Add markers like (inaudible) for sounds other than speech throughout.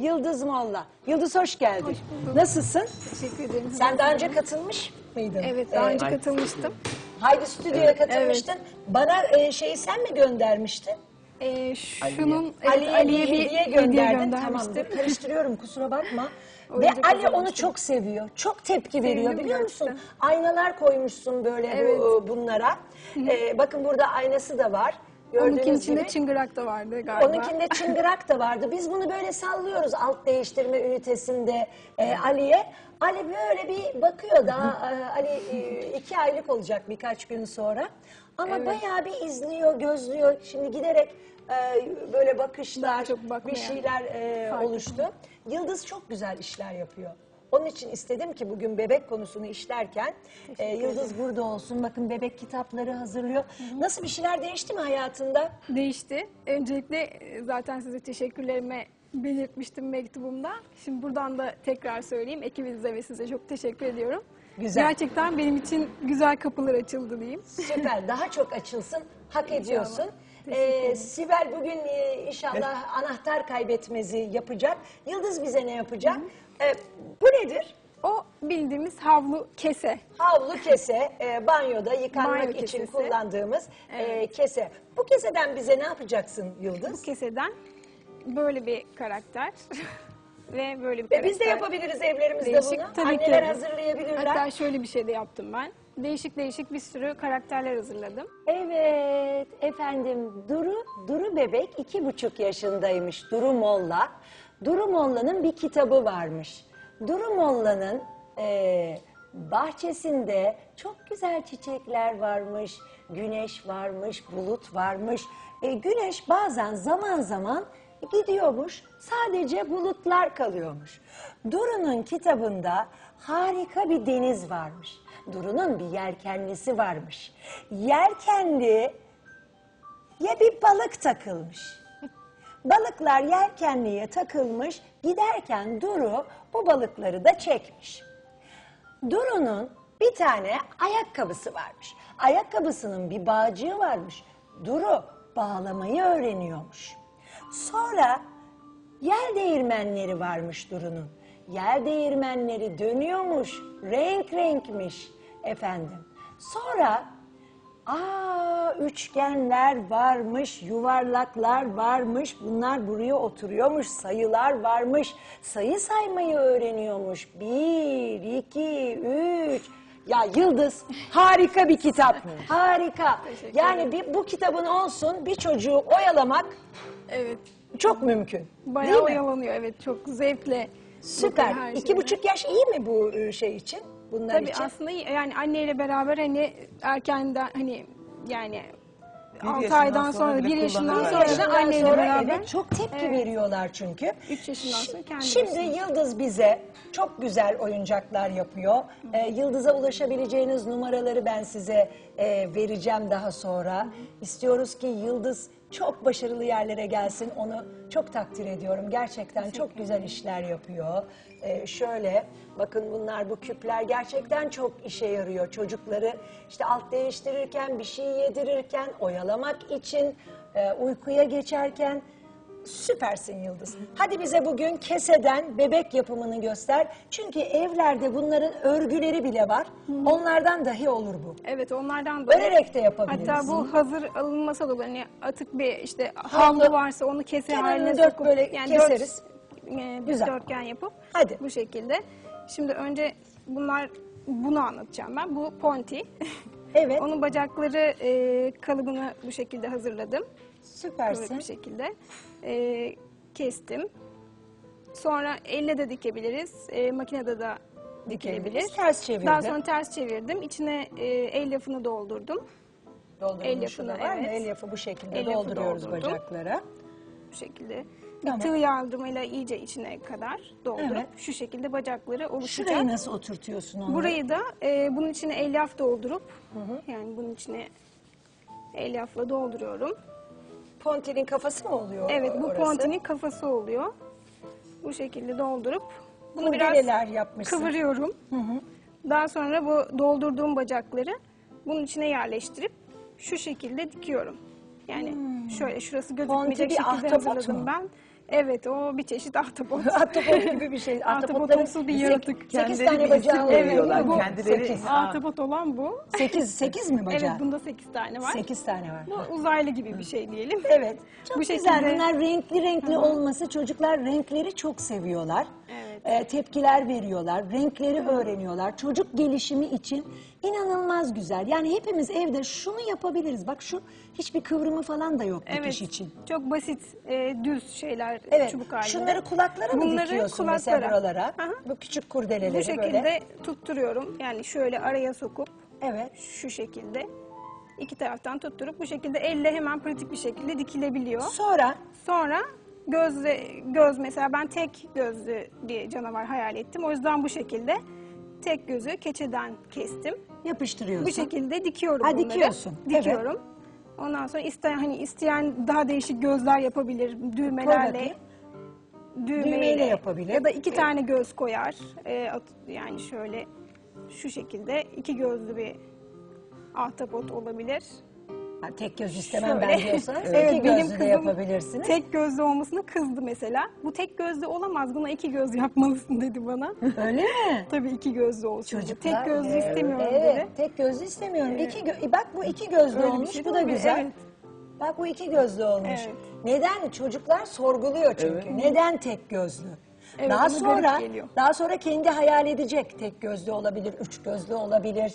Yıldız Molla. Yıldız hoş geldin. Hoş bulduk. Nasılsın? Teşekkür ederim. Sen daha önce katılmış mıydın? Evet, daha Ee, önce katılmıştım. Haydi Stüdyo'ya katılmıştın. Bana e, şeyi sen mi göndermiştin? Ee, şunun evet, Ali'ye Ali'ye bir bir hediye gönderdin. göndermiştim. Tamam, karıştırıyorum kusura bakma. (laughs) Ve Oyuncak Ali onu çok seviyor. Çok tepki veriyor Sevindim biliyor musun? gerçekten. Aynalar koymuşsun böyle Evet. bu, bunlara. Ee, bakın burada aynası da var. Gördüğünüz Onunkinin içinde gibi. çıngırak da vardı galiba. Onunkinde çıngırak da vardı. Biz bunu böyle sallıyoruz alt değiştirme ünitesinde e, Ali'ye. Ali böyle bir bakıyor daha e, Ali e, iki aylık olacak birkaç gün sonra. Ama Evet. bayağı bir izliyor, gözlüyor. Şimdi giderek e, böyle bakışlar, Daha çok bakmaya bir şeyler e, fark oluştu. Yıldız çok güzel işler yapıyor. Onun için istedim ki bugün bebek konusunu işlerken e, Yıldız burada olsun. Bakın bebek kitapları hazırlıyor. Nasıl bir şeyler değişti mi hayatında? Değişti. Öncelikle e, zaten size teşekkürlerimi belirtmiştim mektubumda. Şimdi buradan da tekrar söyleyeyim. Ekibinize ve size çok teşekkür ediyorum. Güzel. Gerçekten benim için güzel kapılar açıldı diyeyim. Süper. Daha çok açılsın. Hak ediyorsun. Ee. Sibel bugün e, inşallah anahtar kaybetmezi yapacak. Yıldız bize ne yapacak? Ee, bu nedir? O bildiğimiz havlu kese. Havlu kese, e, banyoda yıkanmak Banyo için kesesi. kullandığımız e, kese. Bu keseden bize ne yapacaksın Yıldız? Bu keseden böyle bir karakter (laughs) ve böyle bir Ve karakter. biz de yapabiliriz evlerimizde Değişik, bunu. tabii ki. Anneler hazırlayabilirler. Hatta şöyle bir şey de yaptım ben. Değişik değişik bir sürü karakterler hazırladım. Evet efendim Duru, Duru bebek iki buçuk yaşındaymış Duru Molla. Duru Molla'nın bir kitabı varmış. Duru Molla'nın eee, bahçesinde çok güzel çiçekler varmış, güneş varmış, bulut varmış. E, güneş bazen zaman zaman gidiyormuş, sadece bulutlar kalıyormuş. Duru'nun kitabında harika bir deniz varmış. Duru'nun bir yelkenlisi varmış. Yelkenli ya bir balık takılmış. Balıklar yelkenliye takılmış, giderken Duru bu balıkları da çekmiş. Duru'nun bir tane ayakkabısı varmış. Ayakkabısının bir bağcığı varmış. Duru bağlamayı öğreniyormuş. Sonra yer değirmenleri varmış Duru'nun. Yer değirmenleri dönüyormuş, renk renkmiş efendim. Sonra aa üçgenler varmış, yuvarlaklar varmış. Bunlar buraya oturuyormuş, sayılar varmış. Sayı saymayı öğreniyormuş. Bir, iki, üç. Ya Yıldız harika bir kitap. Harika. Yani bir, bu kitabın olsun bir çocuğu oyalamak Evet. çok mümkün. Bayağı Değil mi? oyalanıyor evet çok zevkle. Süper. her İki şeyine. buçuk yaş iyi mi bu e, şey için? Bunlar Tabii için. aslında yani anneyle beraber hani erkenden hani yani 6 yaşından aydan sonra sonra, bile 1 yaşından sonra da anneyle beraber evet, çok tepki Evet. veriyorlar çünkü. Üç yaşından Şi- sonra kendi Şimdi. Yıldız bize çok güzel oyuncaklar yapıyor. Ee, Yıldız'a ulaşabileceğiniz numaraları ben size e, vereceğim daha sonra. İstiyoruz ki Yıldız çok başarılı yerlere gelsin. Onu çok takdir ediyorum. Gerçekten çok güzel işler yapıyor. Ee, şöyle bakın bunlar bu küpler gerçekten çok işe yarıyor. Çocukları işte alt değiştirirken, bir şey yedirirken, oyalamak için, e, uykuya geçerken Süpersin Yıldız. Hadi bize bugün keseden bebek yapımını göster. Çünkü evlerde bunların örgüleri bile var. Onlardan dahi olur bu. Evet onlardan da. Örerek de yapabiliriz. Hatta bu hazır alınmasa da olur. Hani atık bir işte havlu varsa onu kese Kenarını haline dört sokup böyle keseriz. Dört, e, Güzel. dörtgen yapıp Hadi. bu şekilde. Şimdi önce bunlar bunu anlatacağım ben. Bu ponti. (laughs) Evet. Onun bacakları e, kalıbını bu şekilde hazırladım. Kıvırık Süpersin. bir şekilde. E, kestim. Sonra elle de dikebiliriz. E, makinede de dikilebilir. Dikebiliriz. Ters çevirdim. Daha sonra ters çevirdim. İçine e, elyafını doldurdum. Doldurulmuşu da elyafını, var mı? evet. Elyafı bu şekilde Elyafı dolduruyoruz doldurdum. bacaklara. Bu şekilde. Tamam. Tığ yardımıyla iyice içine kadar doldurup Evet. şu şekilde bacakları oluşacak. Şurayı nasıl oturtuyorsun onu? Burayı da e, bunun içine elyaf doldurup yani bunun içine elyafla dolduruyorum. Pontinin kafası mı oluyor Evet bu orası? pontinin kafası oluyor. Bu şekilde doldurup bunu Bunu biraz yapmışsın. kıvırıyorum. Daha sonra bu doldurduğum bacakları bunun içine yerleştirip şu şekilde dikiyorum. Yani şöyle şurası Ponti gözükmeyecek bir şekilde ahtapot hazırladım mu? ben. Evet o bir çeşit ahtapot. (laughs) Ahtapot gibi bir şey. Ahtapotumsu bir yaratık. Sekiz tane bacağı isim oluyor. veriyorlar, Bu kendileri- Sekiz. Ahtapot olan bu. Sekiz, sekiz mi bacağı? Evet bunda 8 tane var. Sekiz tane var. Bu uzaylı gibi bir şey diyelim. (laughs) Evet. Çok Bu güzel. şekilde- Bunlar renkli renkli olması çocuklar renkleri çok seviyorlar. Evet. Ee, tepkiler veriyorlar, renkleri öğreniyorlar. Çocuk gelişimi için inanılmaz güzel. Yani hepimiz evde şunu yapabiliriz. Bak şu hiçbir kıvrımı falan da yok Evet. dikiş için. Çok basit, e, düz şeyler Evet. çubuk halinde. Şunları kulaklara mı Bunları dikiyorsun mesela kulaklara. buralara? Hı hı. Bu küçük kurdeleleri Bu şekilde böyle. tutturuyorum. Yani şöyle araya sokup Evet. şu şekilde iki taraftan tutturup bu şekilde elle hemen pratik bir şekilde dikilebiliyor. Sonra Sonra gözle göz mesela ben tek gözlü diye canavar hayal ettim. O yüzden bu şekilde tek gözü keçeden kestim. yapıştırıyorsun. Bu şekilde dikiyorum Ha, bunları. dikiyorsun, Dikiyorum. Ondan sonra isteyen hani isteyen daha değişik gözler yapabilir düğmelerle. bakayım. Düğmeyle, Düğmeyle yapabilir. Ya da iki tane göz koyar. Ee, at- yani şöyle şu şekilde iki gözlü bir ahtapot olabilir. Ha, tek göz istemem ben Şöyle. diyorsanız (laughs) Evet, iki benim gözlü de kızım yapabilirsiniz. Tek gözlü olmasına kızdı mesela. Bu tek gözlü olamaz. Buna iki göz yapmalısın dedi bana. (laughs) Öyle mi? Tabii iki gözlü olsun. Çocuklar, tek gözlü evet, istemiyorum evet, dedi. Tek gözlü istemiyorum. İki gö- e bak bu iki gözlü Öyle olmuş. şey bu da mi? güzel. Evet. Bak bu iki gözlü olmuş. Evet. Neden? Çocuklar sorguluyor çünkü. Evet. Neden tek gözlü? Evet, daha sonra daha sonra kendi hayal edecek. Tek gözlü olabilir, üç gözlü olabilir.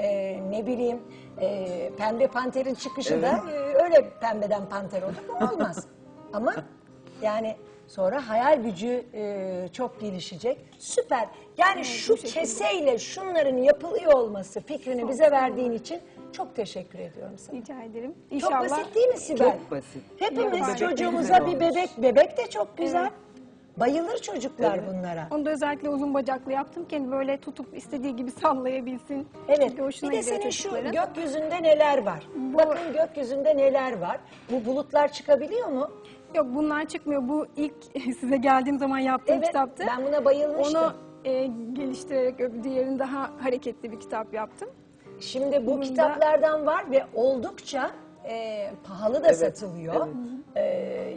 Ee, ne bileyim e, pembe panterin çıkışı da e, öyle pembeden panter olur mu? Olmaz. (laughs) Ama yani sonra hayal gücü e, çok gelişecek. Süper. Yani şu keseyle şunların yapılıyor olması fikrini bize verdiğin için çok teşekkür ediyorum sana. Rica ederim. Çok İnşallah. basit değil mi Sibel? Çok basit. Hepimiz Bebek çocuğumuza güzel bir olmuş. bebek, bebek de çok güzel. Bayılır çocuklar bunlara. Onu da özellikle uzun bacaklı yaptım ki hani böyle tutup istediği gibi sallayabilsin. Evet. Çünkü hoşuna Bir de gidiyor senin şu çocukların. gökyüzünde neler var? Bakın gökyüzünde neler var? Bu bulutlar çıkabiliyor mu? Yok bunlar çıkmıyor. Bu ilk (laughs) size geldiğim zaman yaptığım Evet. kitaptı. Ben buna bayılmıştım. Onu e, geliştirerek öbür diğerini daha hareketli bir kitap yaptım. Şimdi bu Bunda- kitaplardan var ve oldukça e, pahalı da Evet, satılıyor. E,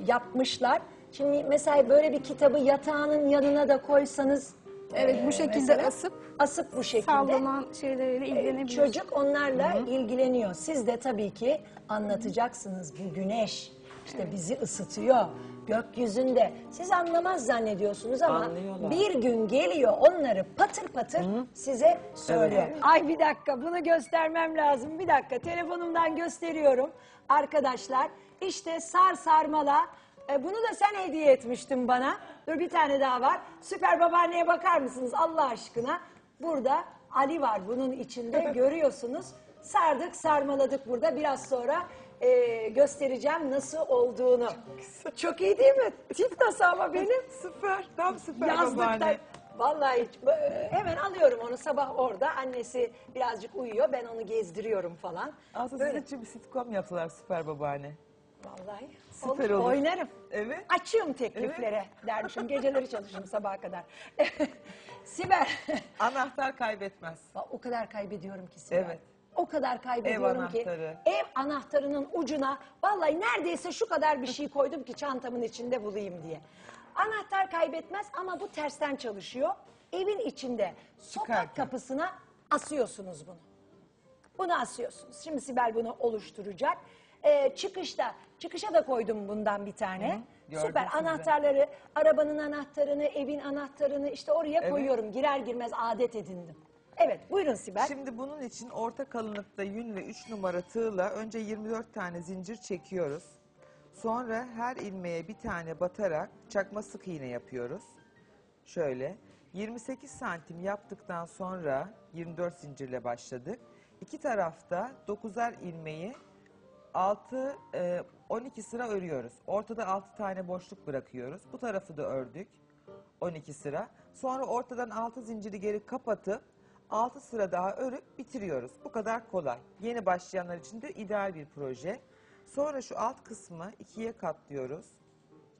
yapmışlar. Şimdi mesela böyle bir kitabı yatağının yanına da koysanız Evet e, bu şekilde mesela, asıp asıp bu şekilde sallanan şeyleriyle e, ilgilenebilir. çocuk onlarla ilgileniyor. Siz de tabii ki anlatacaksınız bu güneş işte bizi ısıtıyor gökyüzünde. Siz anlamaz zannediyorsunuz ama Anlıyorlar. bir gün geliyor onları patır patır size söylüyor. Ay bir dakika bunu göstermem lazım. Bir dakika telefonumdan gösteriyorum. Arkadaşlar işte sar sarmala e, bunu da sen hediye etmiştin bana. Dur bir tane daha var. Süper babaanneye bakar mısınız Allah aşkına? Burada Ali var bunun içinde (laughs) görüyorsunuz. Sardık sarmaladık burada biraz sonra e, göstereceğim nasıl olduğunu. Çok iyi değil mi? Tip nasıl ama (laughs) benim? Süper. Tam süper Yazlıkta babaanne. vallahi hiç- e, hemen alıyorum onu sabah orada. Annesi birazcık uyuyor. Ben onu gezdiriyorum falan. Aslında sizin için bir sitcom yaptılar süper babaanne. Vallahi Süper olur. Oynarım. Evet. Açığım tekliflere dermişim. Geceleri çalışırım sabaha kadar. (laughs) Sibel. Anahtar kaybetmez. o kadar kaybediyorum ki Sibel. Evet. O kadar kaybediyorum ki. anahtarı. Ev anahtarının ucuna vallahi neredeyse şu kadar bir şey koydum ki çantamın içinde bulayım diye. Anahtar kaybetmez ama bu tersten çalışıyor. Evin içinde sokak Çıkarken. kapısına asıyorsunuz bunu. Bunu asıyorsunuz. Şimdi Sibel bunu oluşturacak. Ee, çıkışta, çıkışa da koydum bundan bir tane. Hı, gördüm Süper. sizde. Anahtarları, arabanın anahtarını, evin anahtarını işte oraya koyuyorum. Girer girmez adet edindim. Evet, buyurun Sibel. Şimdi bunun için orta kalınlıkta yün ve 3 numara tığla önce 24 tane zincir çekiyoruz. Sonra her ilmeğe bir tane batarak çakma sık iğne yapıyoruz. Şöyle 28 santim yaptıktan sonra 24 zincirle başladık. İki tarafta 9'ar ilmeği 6 e, 12 sıra örüyoruz. Ortada 6 tane boşluk bırakıyoruz. Bu tarafı da ördük. 12 sıra. Sonra ortadan 6 zinciri geri kapatıp 6 sıra daha örüp bitiriyoruz. Bu kadar kolay. Yeni başlayanlar için de ideal bir proje. Sonra şu alt kısmı ikiye katlıyoruz.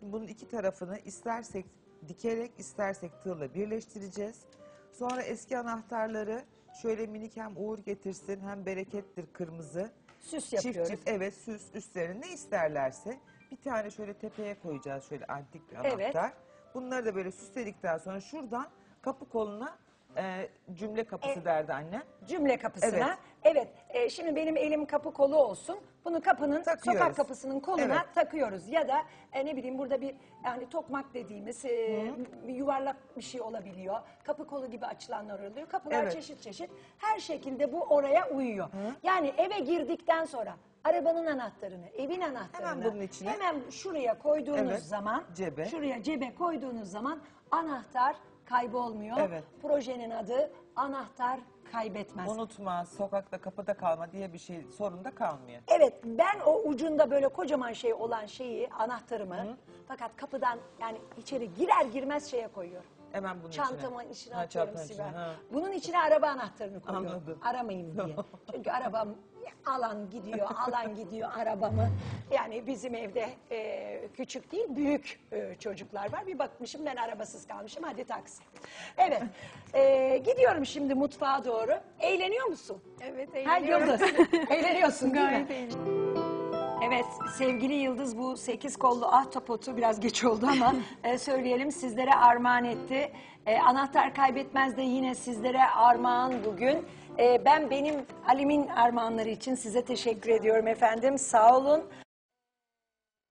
Bunun iki tarafını istersek dikerek istersek tığla birleştireceğiz. Sonra eski anahtarları şöyle minik hem uğur getirsin hem berekettir kırmızı. Süs Çift yapıyoruz. çift evet süs üstlerine ne isterlerse Bir tane şöyle tepeye koyacağız şöyle antik bir Evet. anahtar. Bunları da böyle süsledikten sonra şuradan kapı koluna e, cümle kapısı E- derdi anne. Cümle kapısına. Evet. Evet. e, şimdi benim elim kapı kolu olsun. Bunu kapının Takıyoruz. sokak kapısının koluna Evet. takıyoruz ya da e, ne bileyim burada bir yani tokmak dediğimiz e, bir yuvarlak bir şey olabiliyor. Kapı kolu gibi açılanlar oluyor. Kapılar Evet. çeşit çeşit. Her şekilde bu oraya uyuyor. Yani eve girdikten sonra arabanın anahtarını, evin anahtarını bunun içine. hemen şuraya koyduğunuz Evet, zaman cebe. şuraya cebe koyduğunuz zaman anahtar kaybolmuyor. Evet. Projenin adı anahtar kaybetmez. Unutma, sokakta kapıda kalma diye bir şey sorun da kalmıyor. Evet ben o ucunda böyle kocaman şey olan şeyi anahtarımı fakat kapıdan yani içeri girer girmez şeye koyuyorum. Hemen bunun içine. Çantamın içine Ha, atıyorum çantanın Sibel. ha. Bunun içine araba anahtarını koyuyorum. Anladım. Aramayın diye. (laughs) Çünkü arabam alan gidiyor, alan gidiyor arabamı. Yani bizim evde e, küçük değil büyük e, çocuklar var. Bir bakmışım ben arabasız kalmışım hadi taksi. Evet e, gidiyorum şimdi mutfağa doğru. Eğleniyor musun? Evet, Ha eğleniyorum. Yıldız. Eğleniyorsun değil mi? Gayet eğleniyorum. Evet sevgili Yıldız bu sekiz kollu ahtapotu biraz geç oldu ama e, söyleyelim sizlere armağan etti. E, anahtar kaybetmez de yine sizlere armağan bugün. E, ben benim Halim'in armağanları için size teşekkür ediyorum efendim. Sağ olun.